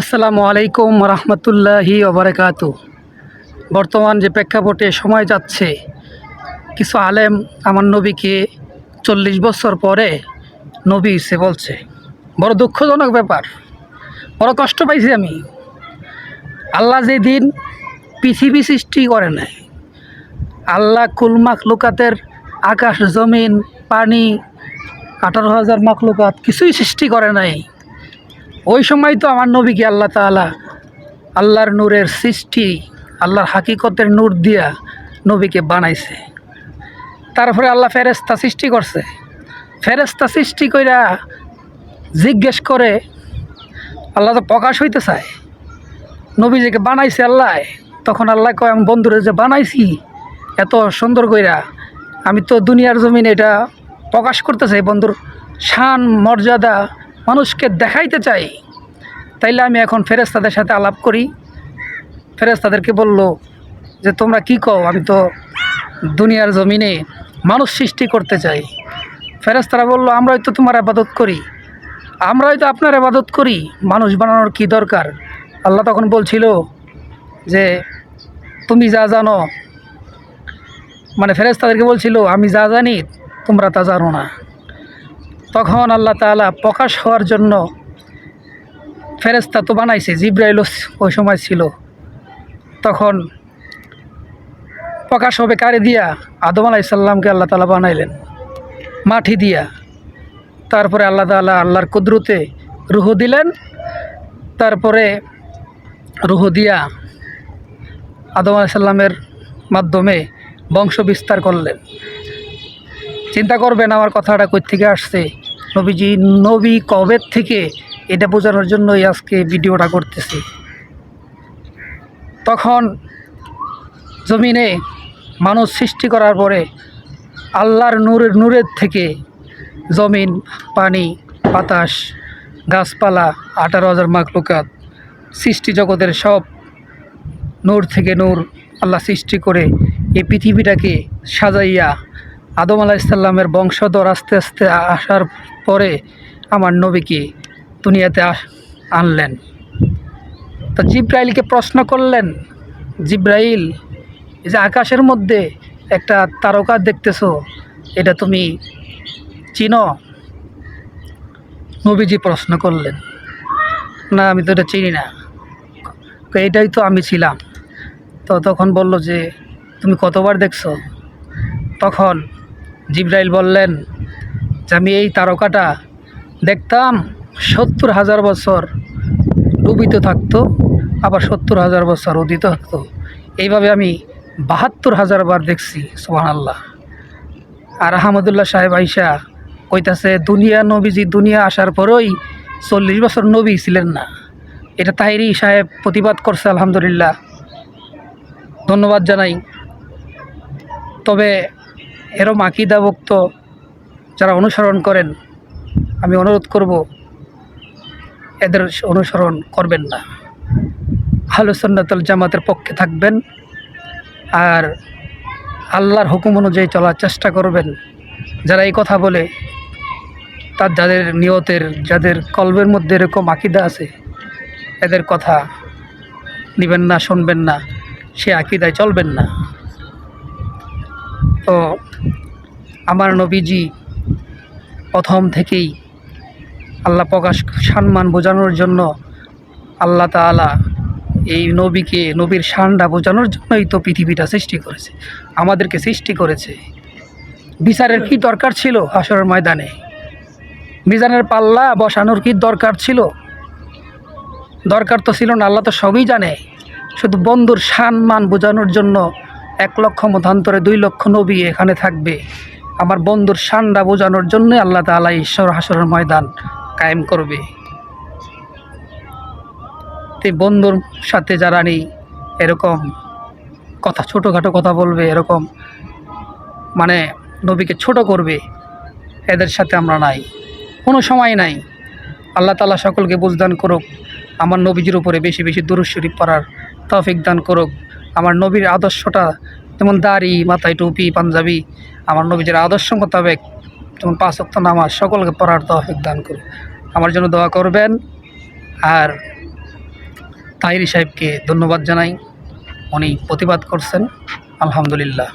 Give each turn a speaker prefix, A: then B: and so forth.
A: আসসালামু আলাইকুম রহমতুল্লাহি ওবরাকাত বর্তমান যে প্রেক্ষাপটে সময় যাচ্ছে, কিছু আলেম আমার নবীকে চল্লিশ বছর পরে নবী সে বলছে। বড় দুঃখজনক ব্যাপার, বড় কষ্ট পাইছি আমি। আল্লাহ যেদিন পৃথিবী সৃষ্টি করে নাই, আল্লাহ কুল মাখলুকাতের আকাশ, জমিন, পানি, আঠারো হাজার মাখলুকাত কিছুই সৃষ্টি করে নাই। ওই সময় তো আমার নবীকে আল্লাহ তাআলা আল্লাহর নূরের সৃষ্টি, আল্লাহর হাকিকতের নূর দিয়া নবীকে বানাইছে। তারপরে আল্লাহ ফেরেস্তা সৃষ্টি করছে। ফেরেস্তা সৃষ্টি কইরা জিজ্ঞেস করে, আল্লাহ তো প্রকাশ হইতে চায়। নবী নবীজিকে বানাইছে আল্লাহ, তখন আল্লাহ কয়, আমি বন্ধুরে যে বানাইছি, এত সুন্দর কইরা আমি তো দুনিয়ার জমিন এটা প্রকাশ করতে চাই, বন্ধুর শান, মর্যাদা মানুষকে দেখাইতে চাই, তাইলে আমি এখন ফেরেস্তাদের সাথে আলাপ করি। ফেরেস্তাদেরকে বলল যে, তোমরা কি কও? আমি তো দুনিয়ার জমিনে মানুষ সৃষ্টি করতে চাই। ফেরেস্তারা বলল, আমরাই তো তোমার আবাদত করি। আমরাই তো আপনার আবাদত করি। মানুষ বানানোর কি দরকার? আল্লাহ তখন বলছিল যে, তুমি যা জানো। মানে ফেরেস্তাদেরকে বলছিল, আমি যা জানি, তোমরা তা জানো না। তখন আল্লাহ তাআলা প্রকাশ হওয়ার জন্য ফেরেস্তা তো বানাইছে, জিব্রাইল ওই সময় ছিল। তখন প্রকাশ হবে কারে দিয়া? আদম আলাইসাল্লামকে আল্লাহ তালা বানাইলেন, মাটি দিয়া। তারপরে আল্লাহ তাআলা আল্লাহর কুদরতে রুহ দিলেন, তারপরে রুহ দিয়া আদম আলাইসাল্লামের মাধ্যমে বংশ বিস্তার করলেন। চিন্তা করবেন আমার কথাটা কই থেকে আসছে? নবীজি, নবী কবের থেকে এটা বোঝানোর জন্যই আজকে ভিডিওটা করতেছি? তখন জমিনে মানুষ সৃষ্টি করার পরে আল্লাহর নূরের নূরের থেকে জমিন, পানি, বাতাস, গাছপালা, আঠারো হাজার মাকলুকাত সৃষ্টি জগতের সব নূর থেকে নূর আল্লাহ সৃষ্টি করে এই পৃথিবীটাকে সাজাইয়া আদম আলাহিসাল্লামের বংশধর আস্তে আস্তে আসার পরে আমার নবীকে দুনিয়াতে আনলেন। তো জিব্রাইলকে প্রশ্ন করলেন, জিব্রাইল, এই যে আকাশের মধ্যে একটা তারকা দেখতেছো, এটা তুমি চিনো? নবীজি প্রশ্ন করলেন, না, আমি তো এটা চিনি না। এটাই তো আমি ছিলাম। তো তখন বলল যে, তুমি কতবার দেখছ? তখন জিব্রাইল বললেন, যে আমি এই তারকাটা দেখতাম সত্তর হাজার বছর ডুবিত থাকতো, আবার সত্তর হাজার বছর উদিত থাকতো। এইভাবে আমি বাহাত্তর হাজার বার দেখছি সোহান আল্লাহ আর আহমদুল্লাহ সাহেব আইসা কইতাছে, দুনিয়া নবীজি, দুনিয়া আসার পরেই চল্লিশ বছর নবী ছিলেন না। এটা তাহিরি সাহেব প্রতিবাদ করছে, আলহামদুলিল্লাহ। ধন্যবাদ জানাই। তবে এরম আকিদাভুক্ত যারা অনুসরণ করেন, আমি অনুরোধ করব, এদের অনুসরণ করবেন না। আহলুসন্নাতুল জামাতের পক্ষে থাকবেন আর আল্লাহর হুকুম অনুযায়ী চলার চেষ্টা করবেন। যারা এই কথা বলে, তার যাদের নিয়তের, যাদের কলবের মধ্যে এরকম আকিদা আছে, এদের কথা নেবেন না, শুনবেন না, সে আকিদায় চলবেন না। তো আমার নবীজি প্রথম থেকেই আল্লাহ প্রকাশ সম্মান বোঝানোর জন্য আল্লাহ তাআলা এই নবীকে, নবীর শানটা বোঝানোর জন্যই তো পৃথিবীটা সৃষ্টি করেছে, আমাদেরকে সৃষ্টি করেছে। বিচারের কি দরকার ছিল হাসরের ময়দানে? মিজানের পাল্লা বসানোর কি দরকার ছিল? দরকার তো ছিল না, আল্লাহ তো সবই জানে। শুধু বন্ধুর সম্মান বোঝানোর জন্য এক লক্ষ মতান্তরে দুই লক্ষ নবী এখানে থাকবে। আমার বন্ধুর শানটা বোঝানোর জন্যই আল্লাহ তাআলা ঈশ্বর হাসরের ময়দান কায়েম করবে। তে বন্ধুর সাথে যারা নেই, এরকম কথা, ছোটোখাটো কথা বলবে, এরকম মানে নবীকে ছোট করবে, এদের সাথে আমরা নাই। কোনো সময় নাই। আল্লাহ তালা সকলকে বুঝদান করুক, আমার নবীজির উপরে বেশি বেশি দুরুদ শরীফ পড়ার তৌফিক দান করুক, আমার নবীর আদর্শটা যেমন দাড়ি, মাথায় টুপি, পাঞ্জাবি, আমার নবীজের আদর্শ মোতাবেক যেমন পাঁচ অক্ত নামাজ সকলকে পড়ার তহফিক দান করুন। আমার জন্য দোয়া করবেন। আর তাহিরি সাহেবকে ধন্যবাদ জানাই। উনি প্রতিবাদ করছেন। আলহামদুলিল্লাহ।